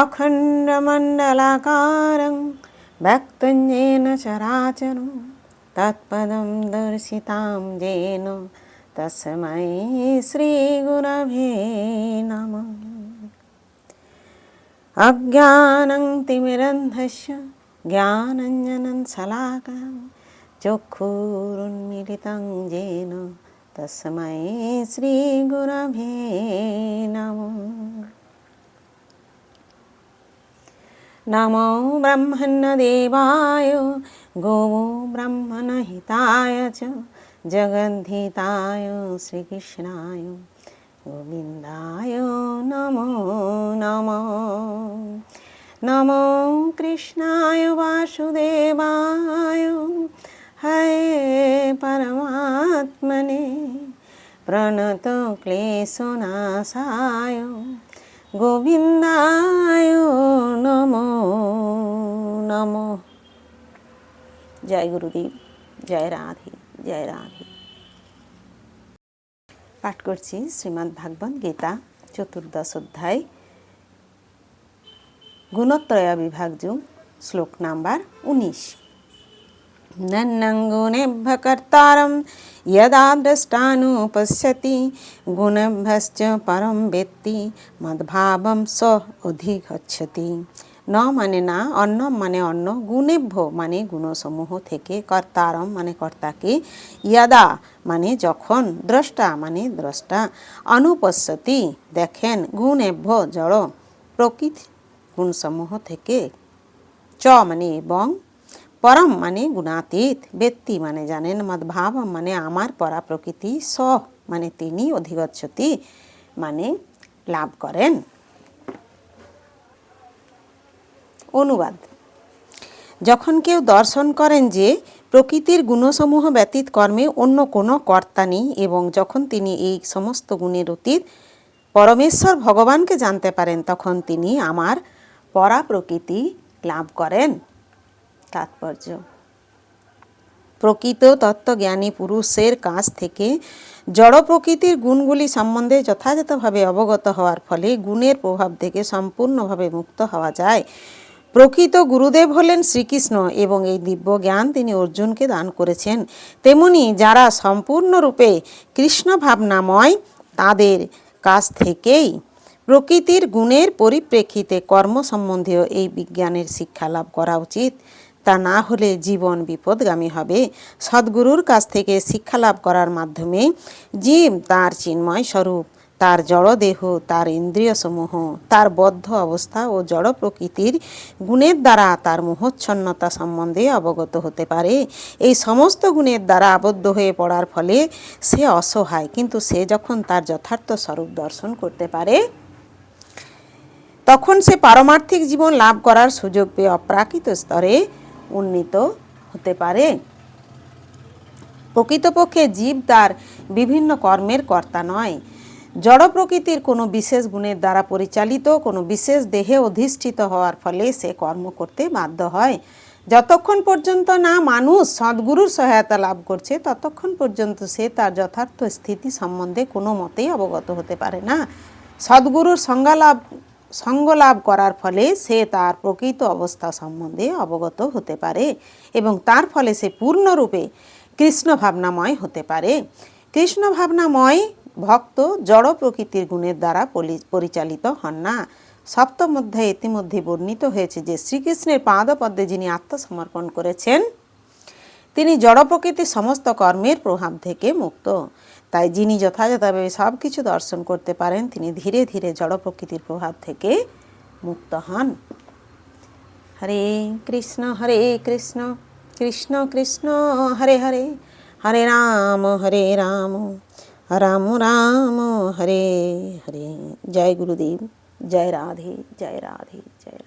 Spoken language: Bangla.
अखण्डमण्डलाकारं व्यक्तं येन चराचरं तत्पदं दर्शितां येन तस्मै श्रीगुरवे नमः अज्ञानं तिमिरन्धस्य ज्ञानञ्जनं शलाकां चक्षुरुन्मिलितं येन तस्मै श्रीगुरवे नमो ब्रह्मण्यदेवाय गोवो ब्रह्मणहिताय च जगद्धिताय श्रीकृष्णाय गोविन्दाय नमो नमो नमो कृष्णाय वासुदेवाय हरे परमात्मने प्रणतक्लेशनाशाय গোবিন্দায় নম নম। জয় গুরুদেব, জয় রাধে জয় রাধে। পাঠ করছি শ্রীমদ্ ভাগবত গীতা, চতুর্দশ অধ্যায়, গুণত্রয় বিভাগযু শ্লোক নাম্বার উনিশ। नन्नङ्गुणेभ्य कर्तारं यदा द्रष्टानुपश्यति गुणेभ्यश्च परं वेत्ति মদ্ভাবম স অধিগচ্ছতি ন মানে না অন্ন মানে অন্ন গুণেভ্য মানে গুণসমূহ থেকে কর্তারম মানে কর্তাকে ইয়াদা মানে যখন দ্রষ্টা মানে দ্রষ্টা অনুপশ্যতি দেখেন গুণেভ্য জড় প্রকৃতি গুণসমূহ থেকে চ মানে এবং পরম মানে গুণাতীত। ব্যক্তি মানে জানেন মদ্ভাব মানে আমার পরা প্রকৃতি স মানে তিনি অধিগচ্ছতি মানে লাভ করেন। অনুবাদ। যখন কেউ দর্শন করেন যে প্রকৃতির গুণসমূহ ব্যতীত কর্মে অন্য কোনো কর্তা নেই এবং যখন তিনি এই সমস্ত গুণের অতীত পরমেশ্বর ভগবানকে জানতে পারেন, তখন তিনি আমার পরা প্রকৃতি লাভ করেন। তাৎপর্য। প্রকৃত তত্ত্বজ্ঞানী পুরুষের কাছ থেকে জড় প্রকৃতির গুণগুলি সম্বন্ধে যথাযথভাবে অবগত হওয়ার ফলে গুণের প্রভাব থেকে সম্পূর্ণভাবে মুক্ত হওয়া যায়। প্রকৃত গুরুদেব হলেন শ্রীকৃষ্ণ এবং এই দিব্য জ্ঞান তিনি অর্জুনকে দান করেছেন। তেমনি যারা সম্পূর্ণরূপে কৃষ্ণ ভাবনাময়, তাদের কাছ থেকেই প্রকৃতির গুণের পরিপ্রেক্ষিতে কর্ম সম্বন্ধীয় এই বিজ্ঞানের শিক্ষা লাভ করা উচিত। তা না হলে জীবন বিপদগামী হবে। সদ্গুরুর কাছ থেকে শিক্ষা লাভ করার মাধ্যমে জীব তার চিন্ময় স্বরূপ, তার জড়দেহ, তার ইন্দ্রিয়সমূহ, তার বদ্ধ অবস্থা ও জড় প্রকৃতির গুণের দ্বারা তার মোহচ্ছন্নতা সম্বন্ধে অবগত হতে পারে। এই সমস্ত গুণের দ্বারা আবদ্ধ হয়ে পড়ার ফলে সে অসহায়, কিন্তু সে যখন তার যথার্থ স্বরূপ দর্শন করতে পারে, তখন সে পারমার্থিক জীবন লাভ করার সুযোগ পেয়ে অপ্রাকৃত স্তরে উন্নীত হতে পারে। প্রকৃতপক্ষে জীব তার বিভিন্ন কর্মের কর্তা নয়। জড় প্রকৃতির কোনো বিশেষ গুণের দ্বারা পরিচালিত, কোনো বিশেষ দেহে অধিষ্ঠিত হওয়ার ফলে সে কর্ম করতে বাধ্য হয়। যতক্ষণ পর্যন্ত না মানুষ সদ্গুরুর সহায়তা লাভ করছে, ততক্ষণ পর্যন্ত সে তার যথার্থ স্থিতি সম্বন্ধে কোনো মতেই অবগত হতে পারে না। সদ্গুরুর সংজ্ঞালাভ সঙ্গ লাভ করার ফলে সে তার প্রকৃত অবস্থা সম্বন্ধে অবগত হতে পারে এবং তার ফলে সে পূর্ণরূপে কৃষ্ণ ভাবনাময় হতে পারে। কৃষ্ণ ভাবনাময় ভক্ত জড় প্রকৃতির গুণের দ্বারা পরিচালিত হন না। সপ্তম অধ্যায়ে ইতিমধ্যে বর্ণিত হয়েছে যে শ্রীকৃষ্ণের পাদপদ্মে যিনি আত্মসমর্পণ করেছেন, তিনি জড় প্রকৃতির সমস্ত কর্মের প্রভাব থেকে মুক্ত। তাই যিনি যথাযথভাবে সব কিছু দর্শন করতে পারেন, তিনি ধীরে ধীরে জড় প্রকৃতির প্রভাব থেকে মুক্ত হন। হরে কৃষ্ণ হরে কৃষ্ণ কৃষ্ণ কৃষ্ণ, হরে হরে হরে রাম হরে রাম রাম রাম, হরে হরে। জয় গুরুদেব, জয় রাধে জয় রাধে, জয়